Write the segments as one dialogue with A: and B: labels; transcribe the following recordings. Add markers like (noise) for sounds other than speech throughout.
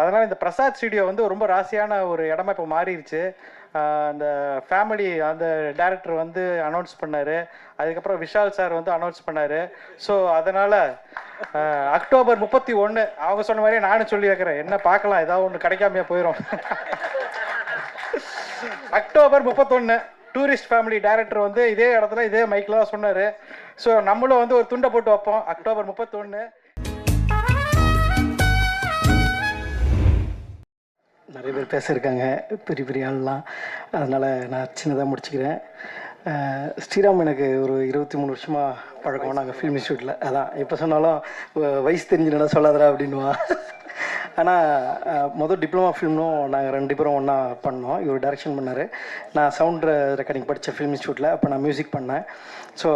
A: அதனால் இந்த பிரசாத் ஸ்டுடியோ வந்து ரொம்ப ராசியான ஒரு இடமா இப்போ மாறிடுச்சு அந்த ஃபேமிலி அந்த டேரக்டர் வந்து அனௌன்ஸ் பண்ணார். அதுக்கப்புறம் விஷால் சார் வந்து அனௌன்ஸ் பண்ணார். ஸோ அதனால் அக்டோபர் முப்பத்தி ஒன்று அவங்க சொன்ன மாதிரியே நானும் சொல்லி வைக்கிறேன். என்ன பார்க்கலாம் ஏதாவது ஒன்று கிடைக்காமையே போயிடும் அக்டோபர் முப்பத்தொன்று டூரிஸ்ட் ஃபேமிலி டைரக்டர் வந்து இதே இடத்துல இதே மைக்கில் தான் சொன்னார். ஸோ நம்மளும் வந்து ஒரு துண்டை போட்டு வைப்போம். அக்டோபர் முப்பத்தொன்று
B: நிறைய பேர் பேசியிருக்காங்க பெரிய பெரிய ஆள்லாம். அதனால் நான் சின்னதாக முடிச்சுக்கிறேன். ஸ்ரீராம் எனக்கு ஒரு இருபத்தி மூணு வருஷமாக பழக்கம். நாங்கள் ஃபிலிம் இன்ஸ்டியூட்டில் அதான் எப்போ சொன்னாலும் வயசு தெரிஞ்சுனா சொல்லாதடா அப்படின்னுவான் ஆனால் மொதல் டிப்ளமா ஃபிலிம்னும் நாங்கள் ரெண்டு பேரும் ஒன்றா பண்ணோம். இவர் டைரக்ஷன் பண்ணார். நான் சவுண்ட் ரெக்கார்டிங் படித்த ஃபிலிம் இன்ஸ்டியூட்டில் அப்போ நான் மியூசிக் பண்ணேன். ஸோ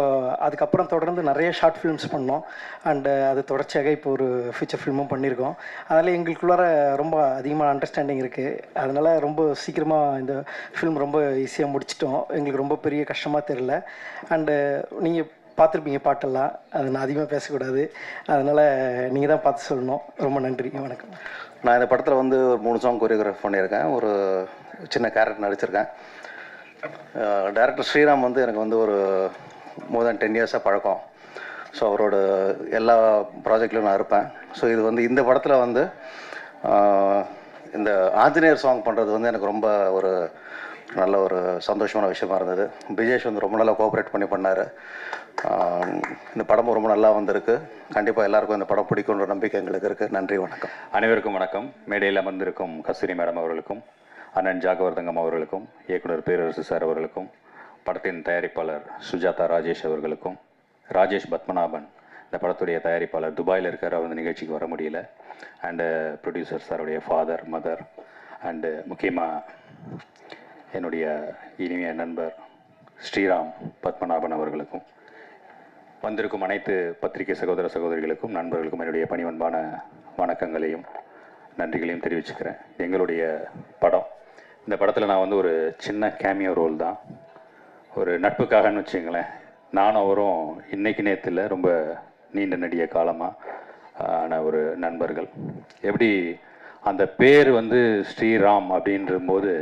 B: அதுக்கப்புறம் தொடர்ந்து நிறைய ஷார்ட் ஃபிலிம்ஸ் பண்ணோம். அண்டு அது தொடர்ச்சியாக இப்போ ஒரு ஃபியூச்சர் ஃபிலிமும் பண்ணியிருக்கோம் அதனால் எங்களுக்குள்ளார ரொம்ப அதிகமான அண்டர்ஸ்டாண்டிங் இருக்குது அதனால் ரொம்ப சீக்கிரமாக இந்த ஃபிலிம் ரொம்ப ஈஸியாக முடிச்சிட்டோம். எங்களுக்கு ரொம்ப பெரிய கஷ்டமாக தெரில அண்டு நீங்கள் பார்த்துருப்பீங்க பாட்டெல்லாம். அது நான் அதிகமாக பேசக்கூடாது. அதனால் நீங்கள் தான் பார்த்து சொல்லணும். ரொம்ப நன்றி. வணக்கம்.
C: நான் இந்த படத்தில் வந்து ஒரு மூணு சாங் கொரியோகிராஃப் பண்ணியிருக்கேன். ஒரு சின்ன கேரக்டர் நடிச்சிருக்கேன். டேரக்டர் ஸ்ரீராம் வந்து எனக்கு வந்து ஒரு மோர் தென் டென் இயர்ஸாக பழக்கம். ஸோ அவரோட எல்லா ப்ராஜெக்ட்லையும் நான் இருப்பேன். ஸோ இது வந்து இந்த படத்தில் வந்து இந்த ஆஞ்சநேயர் சாங் பண்ணுறது வந்து எனக்கு ரொம்ப ஒரு நல்ல ஒரு சந்தோஷமான விஷயமா இருந்தது. பிஜேஷ் வந்து ரொம்ப நல்லா கோஆப்ரேட் பண்ணி பண்ணார். இந்த படமும் ரொம்ப நல்லா வந்திருக்கு. கண்டிப்பாக எல்லாருக்கும் இந்த படம் பிடிக்கும்ன்ற நம்பிக்கை எங்களுக்கு இருக்குது நன்றி வணக்கம்.
D: அனைவருக்கும் வணக்கம். மேடையில் அமர்ந்திருக்கும் கஸ்தூரி மேடம் அவர்களுக்கும் அண்ணன் ஜாகவர்தங்கம் அவர்களுக்கும் இயக்குனர் பேரரசு சார் அவர்களுக்கும் படத்தின் தயாரிப்பாளர் சுஜாதா ராஜேஷ் அவர்களுக்கும் ராஜேஷ் பத்மநாபன் இந்த படத்துடைய தயாரிப்பாளர் துபாயில் இருக்கார். அவர் இந்த நிகழ்ச்சிக்கு வர முடியல. அண்டு ப்ரொடியூசர் சாருடைய ஃபாதர் மதர் அண்டு முக்கியமாக என்னுடைய இனிய நண்பர் ஸ்ரீராம் பத்மநாபன் அவர்களுக்கும் வந்திருக்கும் அனைத்து பத்திரிகை சகோதர சகோதரிகளுக்கும் நண்பர்களுக்கும் என்னுடைய பணிவன்பான வணக்கங்களையும் நன்றிகளையும் தெரிவிச்சுக்கிறேன். எங்களுடைய படம் இந்த படத்தில் நான் வந்து ஒரு சின்ன கேமியோ ரோல் தான். ஒரு நட்புக்காகன்னு வச்சுங்களேன். நானும் அவரும் இன்னைக்கு நேரத்தில் ரொம்ப நீண்ட நெடிய காலமாக ஆன ஒரு நண்பர்கள். எப்படி அந்த பேர் வந்து ஸ்ரீராம் அப்படின்ற போது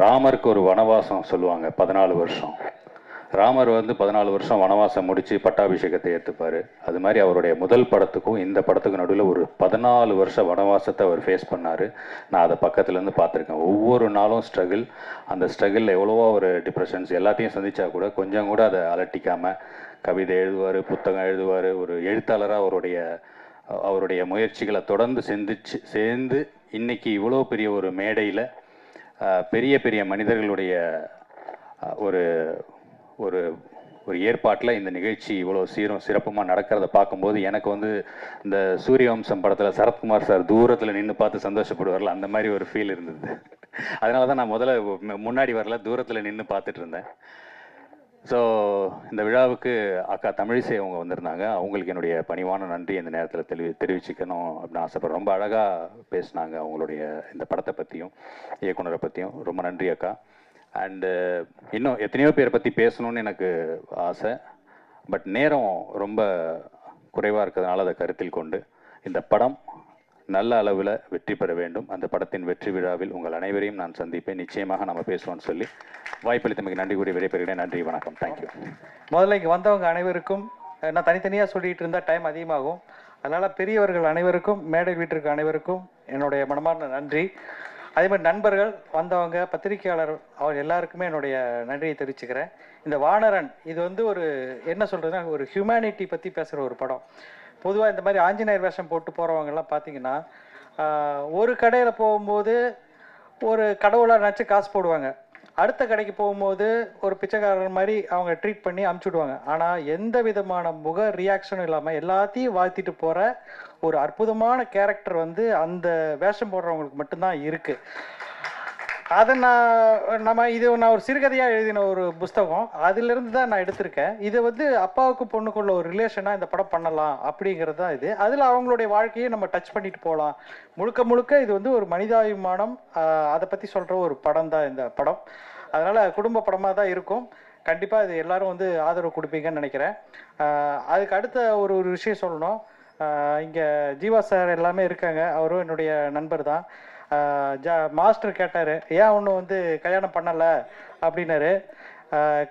D: ராமருக்கு ஒரு வனவாசம் சொல்லுவாங்க பதினாலு வருஷம். ராமர் வந்து பதினாலு வருஷம் வனவாசம் முடித்து பட்டாபிஷேகத்தை ஏற்றுப்பார் அது மாதிரி அவருடைய முதல் படத்துக்கும் இந்த படத்துக்கும் நடுவில் ஒரு பதினாலு வருஷ வனவாசத்தை அவர் ஃபேஸ் பண்ணார். நான் அதை பக்கத்துலேருந்து பார்த்துருக்கேன். ஒவ்வொரு நாளும் ஸ்ட்ரகிள் அந்த ஸ்ட்ரகிளில் எவ்வளவோ ஒரு டிப்ரெஷன்ஸ் எல்லாத்தையும் சந்தித்தா கூட கொஞ்சம் கூட அதை அலட்டிக்காமல் கவிதை எழுதுவார் புத்தகம் எழுதுவார். ஒரு எழுத்தாளராக அவருடைய அவருடைய முயற்சிகளை தொடர்ந்து சிந்திச்சு சேர்ந்து இன்னைக்கு இவ்வளோ பெரிய ஒரு மேடையில் பெரிய பெரிய மனிதர்களுடைய ஒரு ஒரு ஒரு ஏற்பாட்டில் இந்த நிகழ்ச்சி இவ்வளோ சீரும் சிறப்புமாக நடக்கிறத பார்க்கும்போது எனக்கு வந்து இந்த சூரியவம்சம் படத்தில் சரத்குமார் சார் தூரத்தில் நின்று பார்த்து சந்தோஷப்படுவார்ல அந்த மாதிரி ஒரு ஃபீல் இருந்தது. அதனால தான் நான் முதல்ல முன்னாடி வரல தூரத்தில் நின்று பார்த்துட்டு இருந்தேன். ஸோ இந்த விழாவுக்கு அக்கா தமிழிசை அவங்க வந்திருந்தாங்க. அவங்களுக்கு என்னுடைய பணிவான நன்றி இந்த நேரத்தில் தெளிவி தெரிவிச்சுக்கணும் அப்படின்னு ஆசைப்பட்றேன் ரொம்ப அழகாக பேசினாங்க அவங்களுடைய இந்த படத்தை பற்றியும் இயக்குனரை பற்றியும் ரொம்ப நன்றி அக்கா. அண்டு இன்னும் எத்தனையோ பேரை பற்றி பேசணும்னு எனக்கு ஆசை. பட் நேரம் ரொம்ப குறைவாக இருக்கிறதுனால அதை கருத்தில் கொண்டு இந்த படம் நல்ல அளவில் வெற்றி பெற வேண்டும். அந்த படத்தின் வெற்றி விழாவில் உங்கள் அனைவரையும் நான் சந்திப்பேன். நிச்சயமாக நம்ம பேசுவோம்னு சொல்லி வாய்ப்பளித்தமைக்கு நன்றி கூறி விடைபெறுகிறேன். நன்றி வணக்கம். தேங்க்யூ
A: முதல்ல இங்கே வந்தவங்க அனைவருக்கும் நான் தனித்தனியாக சொல்லிட்டு இருந்தால் டைம் அதிகமாகும். அதனால் பெரியவர்கள் அனைவருக்கும் மேடை வீட்டிற்கு அனைவருக்கும் என்னுடைய மனமார்ந்த நன்றி. அதே மாதிரி நண்பர்கள் வந்தவங்க பத்திரிகையாளர் அவர் எல்லாருக்குமே என்னுடைய நன்றியை தெரிவிச்சுக்கிறேன். இந்த வானரன் இது வந்து ஒரு என்ன சொல்கிறதுனா ஒரு ஹியூமனிட்டி பற்றி பேசுகிற ஒரு படம். பொதுவாக இந்த மாதிரி ஆஞ்சநேயர் வேஷம் போட்டு போகிறவங்கெல்லாம் பார்த்தீங்கன்னா ஒரு கடையில் போகும்போது ஒரு கடவுளாக நினச்சி காசு போடுவாங்க. அடுத்த கடைக்கு போகும்போது ஒரு பிச்சைக்காரர் மாதிரி அவங்க ட்ரீட் பண்ணி அமுச்சு விடுவாங்க. ஆனால் எந்த விதமான முக ரியாக்ஷனும் இல்லாமல் எல்லாத்தையும் வாழ்த்திட்டு போகிற ஒரு அற்புதமான கேரக்டர் வந்து அந்த வேஷம் போடுறவங்களுக்கு மட்டும்தான் இருக்குது அதை நான் நம்ம இது நான் ஒரு சிறுகதையாக எழுதின ஒரு புஸ்தகம். அதிலிருந்து தான் நான் எடுத்திருக்கேன். இது வந்து அப்பாவுக்கு பொண்ணுக்குள்ள ஒரு ரிலேஷனாக இந்த படம் பண்ணலாம் அப்படிங்கிறது தான் இது. அதில் அவங்களுடைய வாழ்க்கையை நம்ம டச் பண்ணிட்டு போகலாம். முழுக்க முழுக்க இது வந்து ஒரு மனிதாபிமானம். அதை பற்றி சொல்கிற ஒரு படம் தான் இந்த படம். அதனால் குடும்ப படமாக தான் இருக்கும். கண்டிப்பாக இது எல்லாரும் வந்து ஆதரவு கொடுப்பீங்கன்னு நினைக்கிறேன். அதுக்கு அடுத்த ஒரு ஒரு விஷயம் சொல்லணும். இங்கே ஜீவா சார் எல்லாமே இருக்காங்க. அவரும் என்னுடைய நண்பர் தான். ஜா மாஸ்டர் கேட்டார் ஏன் ஒன்றும் வந்து கல்யாணம் பண்ணலை? அப்படின்னாரு.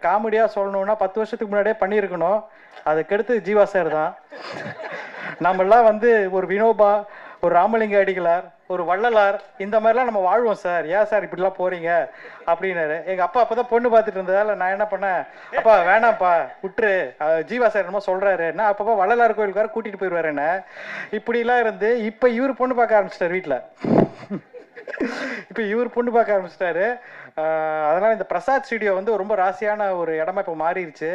A: காமெடியாக சொல்லணுன்னா பத்து வருஷத்துக்கு முன்னாடியே பண்ணியிருக்கணும். அதுக்கடுத்து ஜீவா சார் தான். நம்மளாம் வந்து ஒரு வினோபா ஒரு ராமலிங்க அடிகளார் ஒரு வள்ளலார் இந்த மாதிரிலாம் நம்ம வாழ்வோம் சார். ஏன் சார் இப்படிலாம் போறீங்க? அப்படின்னாரு. எங்க அப்பா அப்பதான் பொண்ணு பார்த்துட்டு இருந்ததால நான் என்ன பண்ணேன் அப்பா வேணாம்ப்பா விட்டுரு. ஜீவா சார் என்னமோ சொல்றாரு. என்ன அப்பப்போ வள்ளலார் கோயிலுக்கு வேற கூட்டிட்டு போயிடுவாரு என்ன? இப்படிலாம் இருந்து இப்ப இவர் பொண்ணு பார்க்க ஆரம்பிச்சிட்டார் வீட்டில் இப்போ இவர் பொண்ணு பார்க்க ஆரம்பிச்சிட்டாரு. அதனால இந்த பிரசாத் ஸ்டுடியோ வந்து ரொம்ப ராசியான ஒரு இடமா இப்போ மாறிடுச்சு.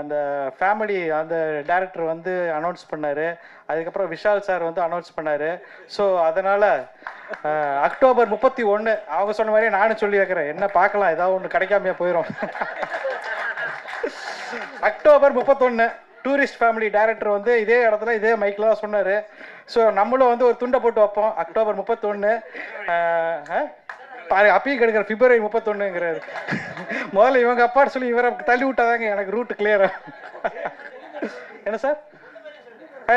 A: அந்த ஃபேமிலி அந்த டேரக்டர் வந்து அனௌன்ஸ் பண்ணாரு. அதுக்கப்புறம் விஷால் சார் வந்து அனௌன்ஸ் பண்ணாரு. ஸோ அதனால அக்டோபர் முப்பத்தி ஒன்று அவங்க சொன்ன மாதிரியே நானும் சொல்லி வைக்கிறேன். என்ன பார்க்கலாம் ஏதாவது ஒன்று கிடைக்காமையா போயிடும் அக்டோபர் முப்பத்தொன்று டூரிஸ்ட் ஃபேமிலி டைரக்டர் வந்து இதே இடத்துல இதே மைக்கில் தான் சொன்னார். ஸோ நம்மளும் வந்து ஒரு துண்டை போட்டு வைப்போம். அக்டோபர் முப்பத்தொன்று பாரு அப்பயும் கெடுக்கிற பிப்ரவரி முப்பத்தொன்னுங்கிறாரு. (laughs) முதல்ல இவங்க அப்பான்னு சொல்லி இவரை தள்ளி விட்டாதாங்க எனக்கு ரூட் கிளியர் (laughs) என்ன சார்?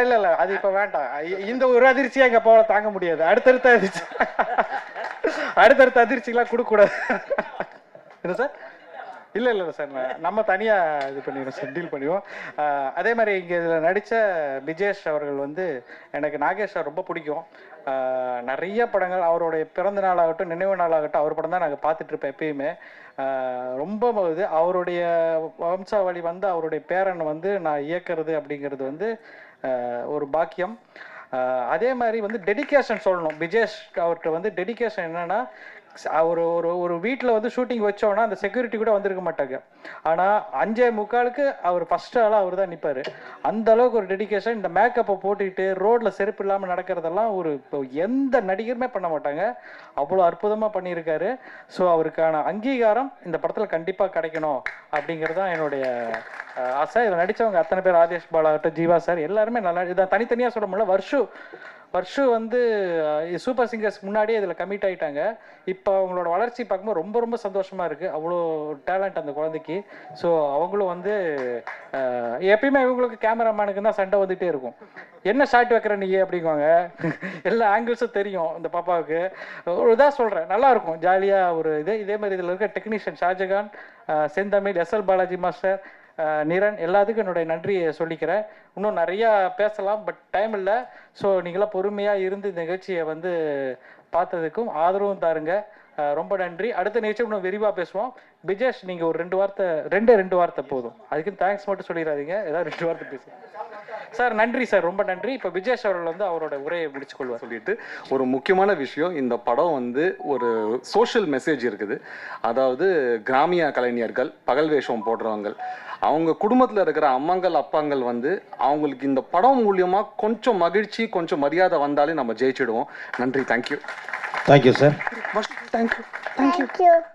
A: இல்லை இல்லை அது இப்போ வேண்டாம். இந்த ஒரு அதிர்ச்சியாக எங்கள் அப்பாவால் தாங்க முடியாது. அடுத்தடுத்த அதிர்ச்சி. (laughs) அடுத்தடுத்த அதிர்ச்சிலாம் கொடுக்கக்கூடாது. என்ன சார்? இல்லை இல்லை இல்லை சார். நம்ம தனியாக இது பண்ணிடுவோம் சார். டீல் பண்ணிடுவோம். அதே மாதிரி இங்கே இதில் நடித்த விஜேஷ் அவர்கள் வந்து எனக்கு நாகேஷ் சார் ரொம்ப பிடிக்கும். நிறைய படங்கள் அவருடைய பிறந்த நாளாகட்டும் நினைவு நாளாகட்டும் அவர் படம் தான் நாங்கள் பார்த்துட்ருப்பேன் எப்பயுமே. ரொம்ப இது அவருடைய வம்சாவளி வந்து அவருடைய பேரன் வந்து நான் இயக்குறது அப்படிங்கிறது வந்து ஒரு பாக்கியம். அதே மாதிரி வந்து டெடிகேஷன் சொல்லணும். விஜேஷ் அவர்கிட்ட வந்து டெடிகேஷன் என்னன்னா ஒரு ஒரு ஒரு வீட்டில் வந்து ஷூட்டிங் வச்சோன்னா அந்த செக்யூரிட்டி கூட வந்திருக்க மாட்டாங்க. ஆனால் அஞ்சே முக்காலுக்கு அவர் ஃபர்ஸ்ட் ஆளாக அவர் தான் நிற்பார் அந்த அளவுக்கு ஒரு டெடிகேஷன் இந்த மேக்கப்பை போட்டுக்கிட்டு ரோட்டில் செருப்பு இல்லாமல் நடக்கிறதெல்லாம் ஒரு இப்போ எந்த நடிகருமே பண்ண மாட்டாங்க. அவ்வளோ அற்புதமாக பண்ணியிருக்காரு. ஸோ அவருக்கான அங்கீகாரம் இந்த படத்தில் கண்டிப்பாக கிடைக்கணும் அப்படிங்கிறது தான் என்னுடைய ஆசை. இதில் நடித்தவங்க அத்தனை பேர் ராஜேஷ் பாலாகட்டும் ஜீவா சார் எல்லாருமே நல்லா இதை தனித்தனியாக சொல்ல முடியல. வருஷம் வர்ஷு வந்து சூப்பர் சிங்கர்ஸ் முன்னாடியே இதில் கமிட் ஆகிட்டாங்க இப்போ அவங்களோட வளர்ச்சி பார்க்கும்போது ரொம்ப ரொம்ப சந்தோஷமாக இருக்குது அவ்வளோ டேலண்ட் அந்த குழந்தைக்கு. ஸோ அவங்களும் வந்து எப்பயுமே இவங்களுக்கு கேமராமேனுக்கு தான் சண்டை வந்துகிட்டே இருக்கும். என்ன ஷார்ட் வைக்கிற நீ? அப்படிங்குவாங்க. எல்லா ஆங்கிள்ஸும் தெரியும் இந்த பாப்பாவுக்கு. ஒரு இதாக சொல்கிறேன் நல்லாயிருக்கும் ஜாலியாக ஒரு இது. இதே மாதிரி இதில் இருக்க டெக்னீஷியன் ஷாஜகான் செந்தமிழ் எஸ்எல் பாலாஜி மாஸ்டர் நிரன் எல்லாத்துக்கும் என்னுடைய நன்றியை சொல்லிக்கிறேன். இன்னும் நிறையா பேசலாம் பட் டைம் இல்லை. ஸோ நீங்களாம் பொறுமையாக இருந்து இந்த நிகழ்ச்சியை வந்து பார்த்ததுக்கும் ஆதரவும் தாருங்க. ரொம்ப நன்றி. அடுத்த நிகழ்ச்சி இன்னும் விரிவாக பேசுவோம். பிஜேஷ் நீங்கள் ஒரு ரெண்டு வார்த்தை ரெண்டே ரெண்டு வார்த்தை போதும். அதுக்கு தேங்க்ஸ் மட்டும் சொல்லிடாதீங்க. ஏதாவது ரெண்டு வார்த்தை பேசுங்க. சார் நன்றி சார். ரொம்ப நன்றி. இப்போ விஜேஷ் அவர்கள் வந்து அவரோட உரையை முடிச்சு கொள்வார்
E: சொல்லிட்டு ஒரு முக்கியமான விஷயம் இந்த படம் வந்து ஒரு சோஷியல் மெசேஜ் இருக்குது. அதாவது கிராமிய கலைஞர்கள் பகல் வேஷம் போடுறவங்க அவங்க குடும்பத்தில் இருக்கிற அம்மாங்கள் அப்பாங்கள் வந்து அவங்களுக்கு இந்த படம் மூலியமா கொஞ்சம் மகிழ்ச்சி கொஞ்சம் மரியாதை வந்தாலே நம்ம ஜெயிச்சிடுவோம். நன்றி. Thank you
F: thank you sir
E: thank you
G: Thank you.